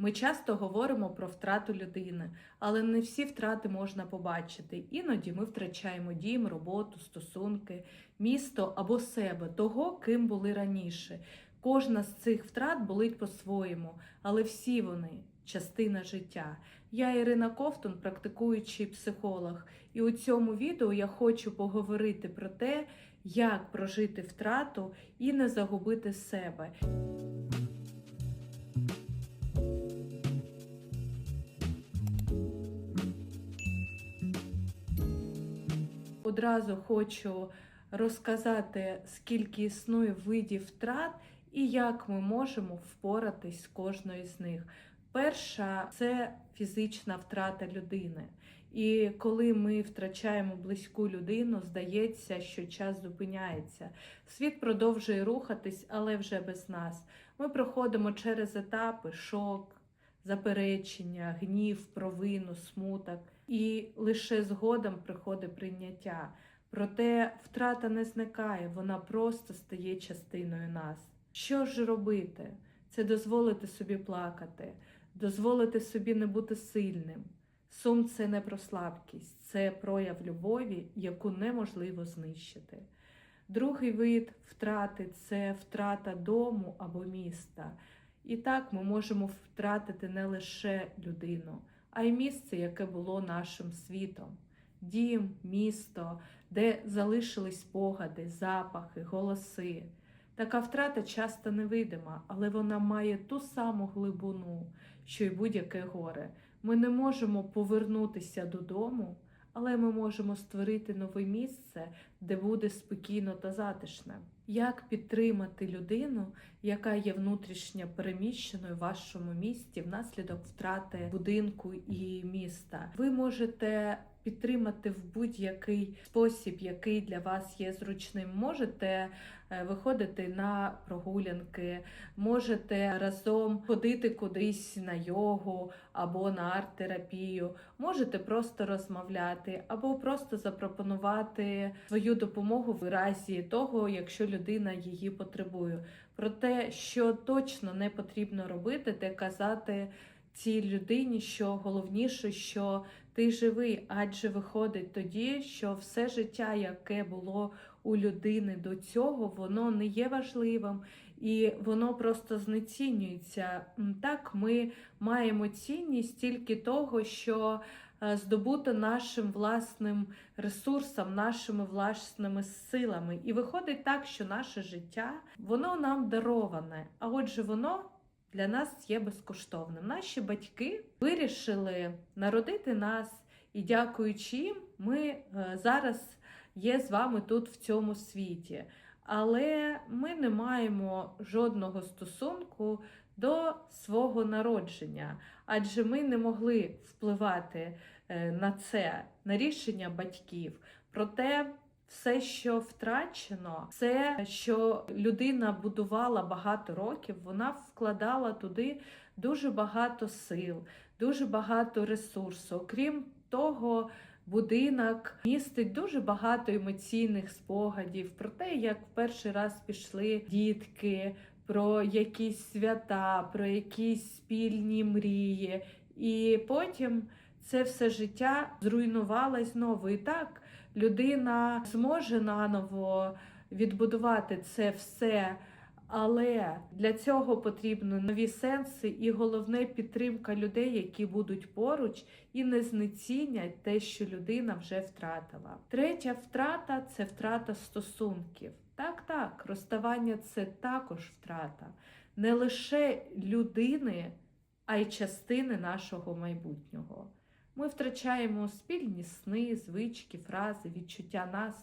Ми часто говоримо про втрату людини, але не всі втрати можна побачити. Іноді ми втрачаємо дім, роботу, стосунки, місто або себе, того, ким були раніше. Кожна з цих втрат болить по-своєму, але всі вони частина життя. Я Ірина Ковтун, практикуючий психолог, і у цьому відео я хочу поговорити про те, як прожити втрату і не загубити себе. Одразу хочу розказати, скільки існує видів втрат і як ми можемо впоратись з кожною з них. Перша це фізична втрата людини. І коли ми втрачаємо близьку людину, здається, що час зупиняється. Світ продовжує рухатись, але вже без нас. Ми проходимо через етапи шок, заперечення, гнів, провину, смуток. І лише згодом приходить прийняття. Проте втрата не зникає, вона просто стає частиною нас. Що ж робити? Це дозволити собі плакати, дозволити собі не бути сильним. Сум це не про слабкість, це прояв любові, яку неможливо знищити. Другий вид втрати це втрата дому або міста. І так ми можемо втратити не лише людину, а й місце, яке було нашим світом. Дім, місто, де залишились спогади, запахи, голоси. Така втрата часто невидима, але вона має ту саму глибину, що й будь-яке горе. Ми не можемо повернутися додому, але ми можемо створити нове місце, де буде спокійно та затишне. Як підтримати людину, яка є внутрішньо переміщеною в вашому місті внаслідок втрати будинку і міста? Ви можете підтримати в будь-який спосіб, який для вас є зручним. Можете е, виходити на прогулянки, можете разом ходити кудись на йогу або на арт-терапію, можете просто розмовляти, або просто запропонувати свою допомогу в разі того, якщо людина її потребує. Про те, що точно не потрібно робити, те казати цій людині, що головніше, що ти живий, адже виходить тоді, що все життя, яке було у людини до цього, воно не є важливим і воно просто знецінюється. Так, ми маємо цінність тільки того, що е, здобуто нашим власним ресурсом, нашими власними силами. І виходить так, що наше життя воно нам дароване, а отже, воно для нас є безкоштовним. Наші батьки вирішили народити нас, і дякуючи їм, ми е, зараз є з вами тут в цьому світі. Але ми не маємо жодного стосунку до свого народження, адже ми не могли впливати е, на це, на рішення батьків. Проте все, що втрачено, все, що людина будувала багато років, вона вкладала туди дуже багато сил, дуже багато ресурсу. Окрім того, будинок містить дуже багато емоційних спогадів про те, як в перший раз пішли дітки, про якісь свята, про якісь спільні мрії. І потім це все життя зруйнувалось знову. І так людина зможе наново відбудувати це все. Але для цього потрібно нові сенси і головне підтримка людей, які будуть поруч і не знецінять те, що людина вже втратила. Третя втрата це втрата стосунків. Так, так, розставання це також втрата не лише людини, а й частини нашого майбутнього. Ми втрачаємо спільні сни, звички, фрази, відчуття нас.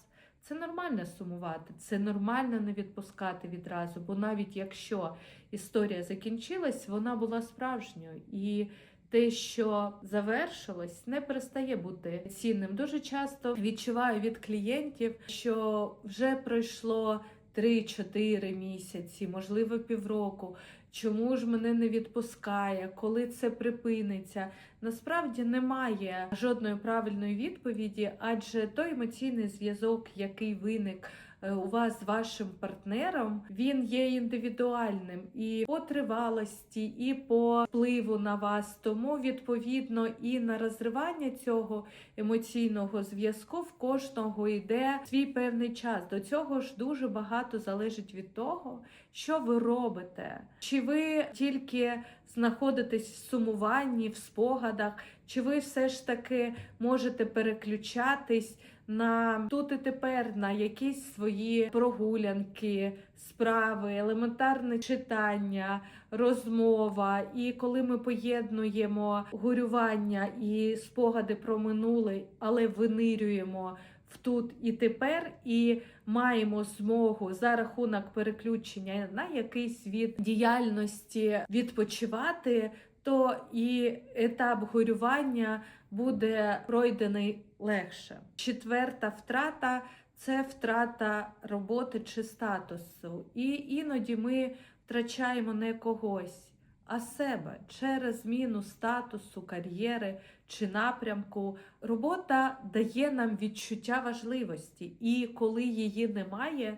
Це нормально сумувати, це нормально не відпускати відразу, бо навіть якщо історія закінчилась, вона була справжньою. І те, що завершилось, не перестає бути цінним. Дуже часто відчуваю від клієнтів, що вже пройшло 3-4 місяці, можливо, півроку. Чому ж мене не відпускає, коли це припиниться? Насправді немає жодної правильної відповіді, адже той емоційний зв'язок, який виник у вас з вашим партнером, він є індивідуальним і по тривалості, і по впливу на вас. Тому відповідно і на розривання цього емоційного зв'язку в кожного йде свій певний час. До цього ж дуже багато залежить від того, що ви робите. Чи ви тільки знаходитесь в сумуванні, в спогадах, чи ви все ж таки можете переключатись на тут і тепер, на якісь свої прогулянки, справи, елементарне читання, розмова. І коли ми поєднуємо горювання і спогади про минуле, але винирюємо тут і тепер, і маємо змогу за рахунок переключення на якийсь від діяльності відпочивати, то і етап горювання буде пройдений легше. Четверта втрата це втрата роботи чи статусу. І іноді ми втрачаємо не когось, а себе через зміну статусу, кар'єри чи напрямку. Робота дає нам відчуття важливості, і коли її немає,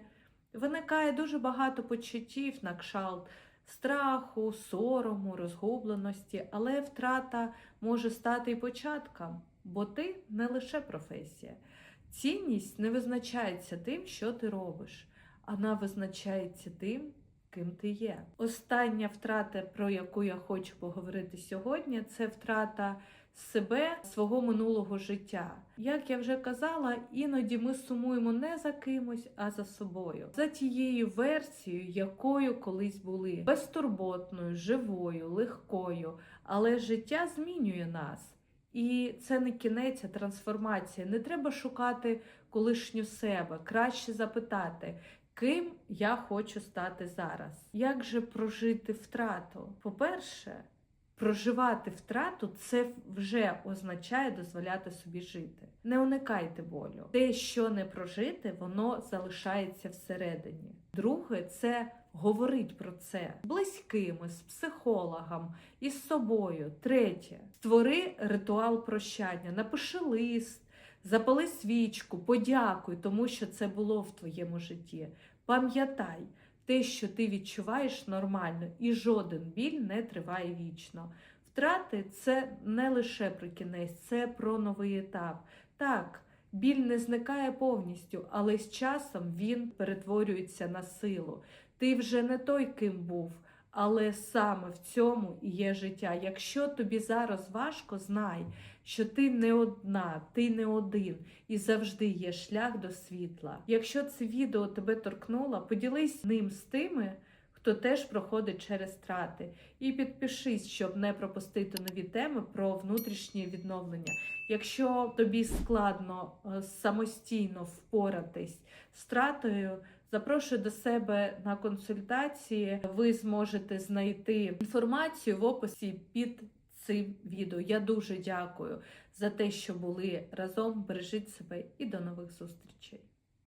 виникає дуже багато почуттів на кшалт страху, сорому, розгубленості, але втрата може стати і початком, бо ти не лише професія. Цінність не визначається тим, що ти робиш, вона визначається тим, ким ти є. Остання втрата, про яку я хочу поговорити сьогодні, це втрата себе, свого минулого життя. Як я вже казала, іноді ми сумуємо не за кимось, а за собою, за тією версією, якою колись були безтурботною, живою, легкою, але життя змінює нас. І це не кінець, а трансформація. Не треба шукати колишню себе, краще запитати, ким я хочу стати зараз. Як же прожити втрату? По-перше, проживати втрату це вже означає дозволяти собі жити. Не уникайте болю. Те, що не прожити, воно залишається всередині. Друге, це говорить про це близькими, з психологом, із собою. Третє, створи ритуал прощання, напиши лист. Запали свічку, подякуй, тому що це було в твоєму житті. Пам'ятай, те, що ти відчуваєш нормально, і жоден біль не триває вічно. Втрати це не лише про кінець, це про новий етап. Так, біль не зникає повністю, але з часом він перетворюється на силу. Ти вже не той, ким був, але саме в цьому і є життя. Якщо тобі зараз важко, знай, що ти не одна, ти не один і завжди є шлях до світла. Якщо це відео тебе торкнуло, поділись ним з тими, хто теж проходить через втрати. І підпишись, щоб не пропустити нові теми про внутрішнє відновлення. Якщо тобі складно е, самостійно впоратись з втратою, запрошую до себе на консультації. Ви зможете знайти інформацію в описі під цим відео. Я дуже дякую за те, що були разом. Бережіть себе і до нових зустрічей.